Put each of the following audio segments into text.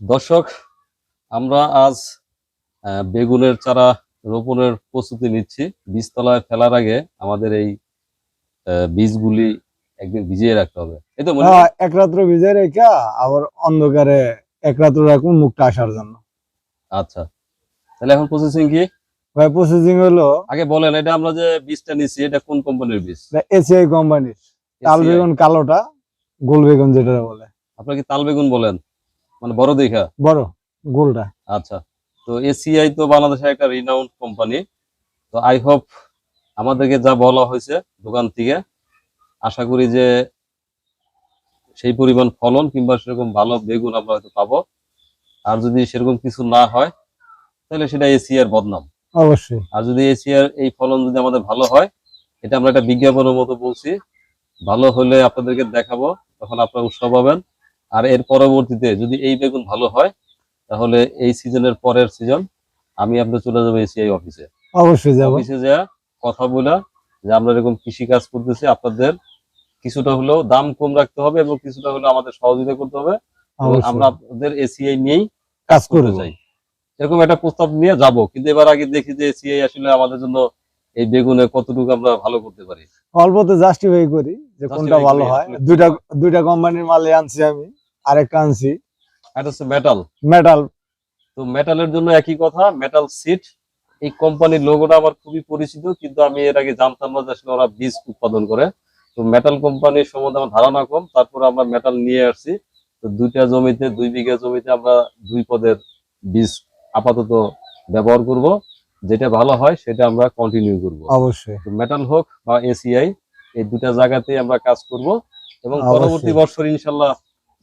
দর্শক আমরা আজ বেগুনের চারা রোপণের প্রস্তুতি নিচ্ছি। বীজতলায় ফেলার আগে আমাদের এই বীজগুলি একদিন ভিজিয়ে রাখতে হবে। এই তো হ্যাঁ, এক রাত্র ভিজে রেখা আবার অন্ধকারে এক রাত্র রাখুন মুখটা আসার জন্য। আচ্ছা। তাহলে এখন প্রসেসিং কি? ভাই প্রসেসিং হলো আগে বলেন এটা আমরা যে বীজটা নিচ্ছি এটা কোন কোম্পানির বীজ? এসিআই কোম্পানির। তাল বেগুন কালোটা গোল বেগুন যেটা বলে। আপনারা কি তাল বেগুন বলেন? মানে বড় দেখা? বড় গোলটা আচ্ছা তো এসিআই তো বাংলাদেশের একটা রিনাউন্ড কোম্পানি তো আই হোপ আমাদেরকে যা বলা হয়েছে দোকান থেকে আশা করি যে সেই পরিমাণ ফলন কিংবা সেরকম ভালো বেগুন আমরা হয়তো পাবো। আর যদি সেরকম কিছু না হয় তাহলে সেটা এসিআর বদনাম। অবশ্যই। আর যদি এসিআর এই ফলন যদি আমাদের ভালো হয় এটা আমরা একটা বিজ্ঞাপনের মতো বলছি। ভালো হলে আপনাদেরকে দেখাবো তখন আপনারা উৎসাহ পাবেন। আর এর পরবর্তীতে যদি এই বেগুন ভালো হয় তাহলে এই সিজনের পরের সিজন আমি আপনার চলে যাব এসিআই অফিসে। অবশ্যই যাব। অফিসে যা কথা বলা যে আমরা এরকম কৃষি কাজ করতেছি আপনাদের কিছুটা হলেও দাম কম রাখতে হবে এবং কিছুটা হলেও আমাদের সহযোগিতা করতে হবে। আমরা আপনাদের এসিআই নিয়েই কাজ করে যাই এরকম একটা প্রস্তাব নিয়ে যাব কিন্তু এবার আগে দেখি যে এসিআই আসলে আমাদের জন্য এই বেগুনে কতটুকু আমরা ভালো করতে পারি। অল্পতে জাস্টিফাই করি যে কোনটা ভালো হয়। দুইটা দুইটা কোম্পানির মালে আনছি আমি। আরেকটা আনছি এটা হচ্ছে মেটাল মেটাল তো মেটালের জন্য একই কথা মেটাল সিট এই কোম্পানির লোগোটা আমার খুবই পরিচিত কিন্তু আমি এর আগে জানতাম না যে আসলে ওরা বীজ উৎপাদন করে। তো মেটাল কোম্পানির সম্বন্ধে আমার ধারণা কম তারপরে আমরা মেটাল নিয়ে আসছি। তো দুইটা জমিতে দুই বিঘা জমিতে আমরা দুই পদের বীজ আপাতত ব্যবহার করব। যেটা ভালো হয় সেটা আমরা কন্টিনিউ করব। অবশ্যই। মেটাল হোক বা এসিআই এই দুটা জায়গাতে আমরা কাজ করব এবং পরবর্তী বছর ইনশাল্লাহ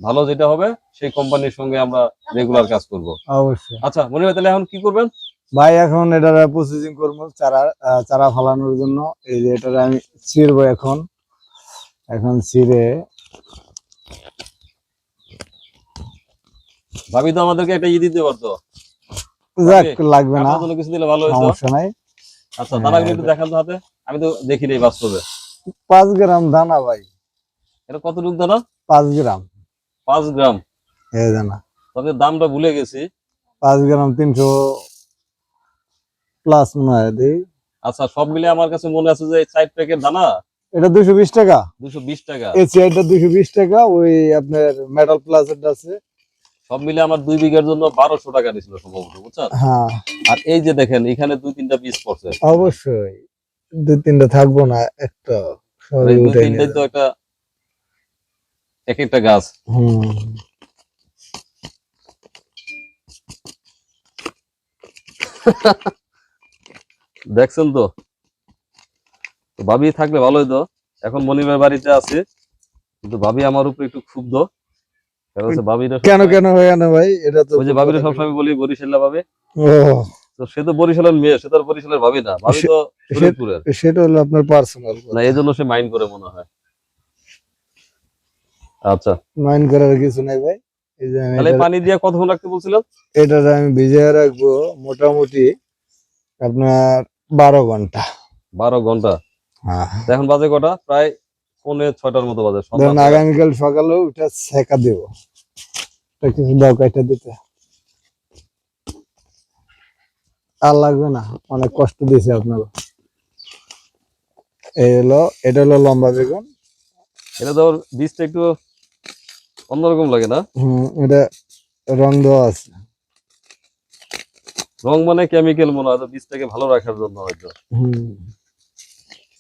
ভালো যেটা হবে সেই কোম্পানির সঙ্গে আমরা রেগুলার কাজ করব। অবশ্যই। আচ্ছা মনে হয় তাহলে এখন কি করবেন? ভাই এখন এটার প্রসেসিং করব চারা চারা ফলানোর জন্য। এই যে এটার আমি ছিড়বো এখন। এখন ছিঁড়ে ভাবি তো আমাদেরকে একটা ই দিতে পারতো। যাক লাগবে না। আপনার কিছু দিলে ভালো হতো। সমস্যা নাই। আচ্ছা দানাগুলো একটু দেখান তো হাতে। আমি তো দেখি নাই বাস্তবে। পাঁচ গ্রাম দানা ভাই। এটা কতটুকু দানা? পাঁচ গ্রাম। পাঁচ গ্রাম। দানা তবে দামটা ভুলে গেছি। পাঁচ গ্রাম তিনশো প্লাস মনে হয় আচ্ছা সব মিলে আমার কাছে মনে আছে যে চার প্যাকেট দানা এটা দুশো বিশ টাকা। দুশো বিশ টাকা। এই চেয়ারটা দুশো বিশ টাকা ওই আপনার মেটাল প্লাস এর আছে। সব মিলে আমার দুই বিঘার জন্য বারোশো টাকা নিছিল সম্ভবত বুঝছেন? হ্যাঁ। আর এই যে দেখেন এখানে দুই তিনটা পিস পড়ছে। অবশ্যই। দুই তিনটা থাকব না একটা দুই তিনটাই তো একটা এক একটা গাছ। দেখছেন তো? ভাবি থাকলে ভালো তো এখন মনিবের বাড়িতে আছে। কিন্তু ভাবি আমার উপরে একটু ক্ষুব্ধ। কেন কেন হয় না ভাই? এটা তো ওই যে ভাবিরা সবসময় বলি বরিশাল্লা ভাবে। তো সে তো বরিশালের মেয়ে সে তো আর বরিশালের ভাবি না। ভাবি তো সেটা হলো আপনার পার্সোনাল না এই জন্য সে মাইন্ড করে মনে হয়। আচ্ছা। মাইন্ড করার কিছু নাই ভাই। এই যে আমি তাহলে পানি দিয়ে কতক্ষণ রাখতে বলছিলাম এটা আমি ভিজিয়ে রাখব মোটামুটি আপনার বারো ঘণ্টা। বারো ঘণ্টা? হ্যাঁ। এখন বাজে কটা? প্রায় পৌনে ছয়টার মতো বাজে ধরেন। আগামীকাল সকালে ওটা ছেঁকা দেব। কিছু দাও কাইটা দিতে। আর লাগবে না অনেক কষ্ট দিয়েছে আপনারা। এই হলো এটা হলো লম্বা বেগুন। এটা তো বীজটা একটু অন্যরকম লাগে না? হম এটা রং দেওয়া আছে। রং মানে কেমিক্যাল মনে হয় বীজটাকে ভালো রাখার জন্য হয়তো।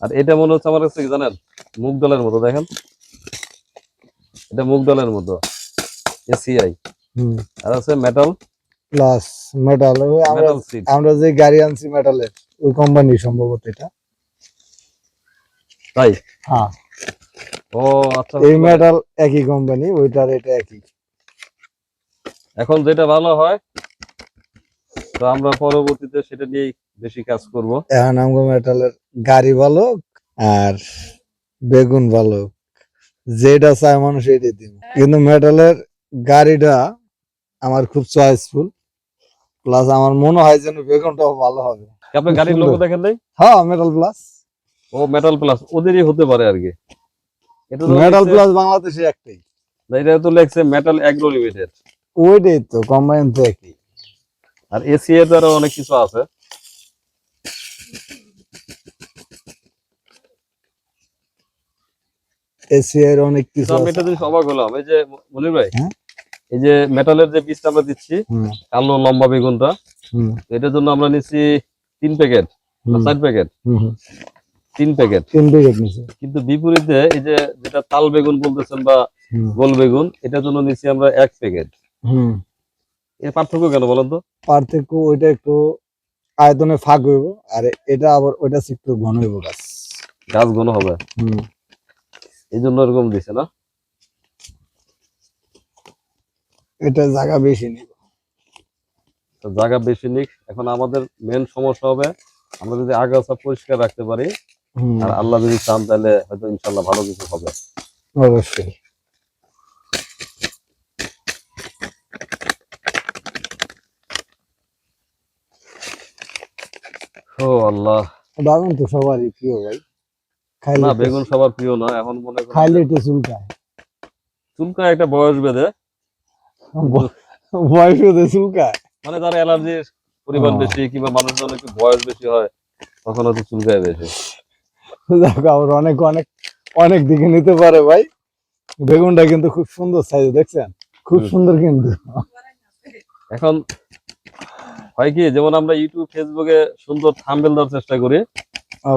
আর এটা মনে হচ্ছে আমার কাছে কি জানেন? মুগ ডালের মতো দেখেন। এটা মুগ ডালের মতো এসিআই আর আছে মেটাল প্লাস মেটাল আমরা আমরা যে গাড়ি আনছি মেটালের ওই কোম্পানি সম্ভবত এটা। তাই? হ্যাঁ। ও আচ্ছা এই মেটাল একই কোম্পানি ওইটার এটা একই। এখন যেটা ভালো হয় তো আমরা পরবর্তীতে সেটা নিয়েই বেশি কাজ করব। এখন আমগো মেটালের গাড়ি ভালো আর বেগুন ভালো যেটা চায় মানুষ এটাই দিব। কিন্তু মেটালের গাড়িটা আমার খুব চয়েসফুল প্লাস আমার মনে হয় যেন বেগুনটাও ভালো হবে। আপনার গাড়ির। লোগো দেখেন নাই? হ্যাঁ মেটাল প্লাস ও মেটাল প্লাস ওদেরই হতে পারে আর কি। এটা মেটাল প্লাস বাংলাদেশে একটাই। এটা তো লেখছে মেটাল অ্যাগ্রো লিমিটেড ওইটাই তো কম্বাইন তো একই। আর এসি এর আরও অনেক কিছু আছে। অনেক কিছু আমি জিনিস অবাক হলাম। এই যে মনির ভাই হ্যাঁ? এই যে মেটালের যে বীজটা আমরা দিচ্ছি কালো লম্বা বেগুনটা হুম, এটার জন্য আমরা নিচ্ছি তিন প্যাকেট চার প্যাকেট। তিন প্যাকেট। তিন প্যাকেট নিছে। কিন্তু বিপরীতে এই যে যেটা তাল বেগুন বলতেছেন বা গোল বেগুন এটার জন্য নিচ্ছি আমরা এক প্যাকেট। হুম। এর পার্থক্য কেন বলেন তো? পার্থক্য ওইটা একটু আয়তনে ফাঁক হইব আর এটা আবার ওইটা একটু ঘন হইব গাছ। গাছ ঘন হবে। হুম। এই জন্য এরকম দিছে না? এটা জায়গা বেশি নিব তো জায়গা বেশি নিক এখন আমাদের মেন সমস্যা হবে আমরা যদি আগাছা পরিষ্কার রাখতে পারি আর আল্লাহ যদি চান তাহলে হয়তো ইনশাল্লাহ ভালো কিছু হবে। অবশ্যই। ও আল্লাহ। বাগান তো সবারই প্রিয় ভাই। না বেগুন সবার প্রিয় না এখন মনে করেন খাইলে একটু চুলকায়। চুলকা একটা বয়স বেঁধে। চুলকায়। মানে যার অ্যালার্জির পরিমাণ বেশি কিংবা মানুষজন একটু বয়স বেশি হয় তখন হয়তো চুলকায় বেশি। আবার অনেক অনেক অনেক দিকে নিতে পারে ভাই। বেগুনটা কিন্তু খুব সুন্দর সাইজ দেখছেন? খুব সুন্দর কিন্তু। এখন হয় কি যেমন আমরা ইউটিউব ফেসবুকে সুন্দর থাম্বেল দেওয়ার চেষ্টা করি।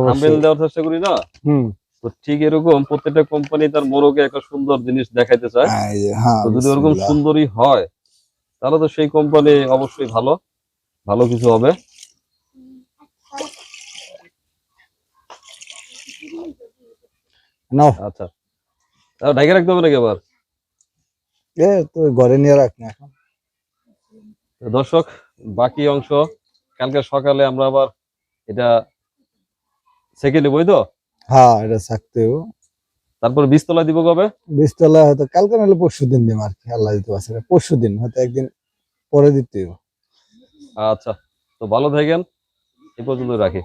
থাম্বেল দেওয়ার চেষ্টা করি না? হুম। তো ঠিক এরকম প্রত্যেকটা কোম্পানি তার মোড়কে একটা সুন্দর জিনিস দেখাইতে চায়। হ্যাঁ তো যদি ওরকম বিসমিল্লাহ। সুন্দরী হয় তাহলে তো সেই কোম্পানি অবশ্যই ভালো ভালো কিছু হবে। নাও। আচ্ছা। ঢাকে রাখতে হবে নাকি আবার? এ তো ঘরে নিয়ে রাখ না এখন। দর্শক বাকি অংশ কালকে সকালে আমরা আবার এটা সেকে নেবই তো? হ্যাঁ এটা থাকতে তারপর বীজতলা দিব কবে? বীজতলা হয়তো কালকে নাহলে পরশু দিন দিম আর কি আল্লাহ দিতে পারছে পরশু দিন হয়তো একদিন পরে দিতে। আচ্ছা তো ভালো থাকেন এ পর্যন্ত রাখি।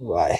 বাই।